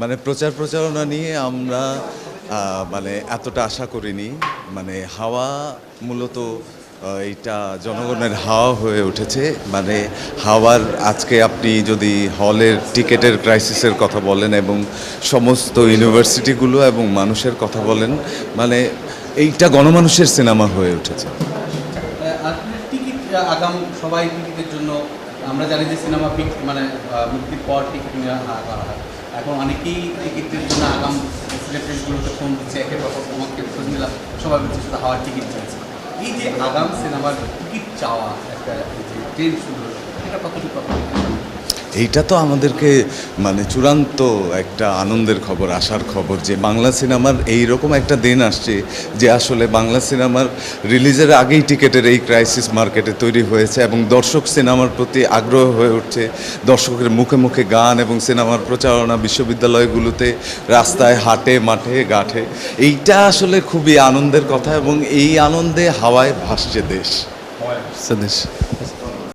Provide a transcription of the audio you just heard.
মানে প্রচার প্রচারণা নিয়ে আমরা মানে এতটা আশা করিনি। মানে হাওয়া মূলত এইটা জনগণের হাওয়া হয়ে উঠেছে। মানে হাওয়ার, আজকে আপনি যদি হলের টিকেটের ক্রাইসিসের কথা বলেন এবং সমস্ত ইউনিভার্সিটিগুলো এবং মানুষের কথা বলেন মানে এইটা গণমানুষের সিনেমা হয়ে উঠেছে। আগাম, সবাই টিকিটের জন্য আমরা জানি যে সিনেমা ফিক্স মানে মুক্তির পর টিকিট না করা হয়। এখন অনেকেই টিকিটের জন্য আগাম সিলেক্টেডগুলোতে ফোন দিচ্ছে একে অপর তোমাকে খোঁজ নিলাম, সবাই বলছে শুধু হাওয়ার টিকিট চাইছে। এই যে আগাম সিনেমার টিকিট চাওয়া একটা যে ট্রেন শুরু এটা কতটুকু এইটা তো আমাদেরকে মানে চূড়ান্ত একটা আনন্দের খবর আসার খবর যে বাংলা সিনেমার এই রকম একটা দিন আসছে যে আসলে বাংলা সিনেমার রিলিজের আগেই টিকেটের এই ক্রাইসিস মার্কেটে তৈরি হয়েছে এবং দর্শক সিনেমার প্রতি আগ্রহ হয়ে উঠছে। দর্শকের মুখে মুখে গান এবং সিনেমার প্রচারণা বিশ্ববিদ্যালয়গুলোতে রাস্তায় হাটে মাঠে গাঠে এইটা আসলে খুবই আনন্দের কথা এবং এই আনন্দে হাওয়ায় ভাসছে দেশ। দেশ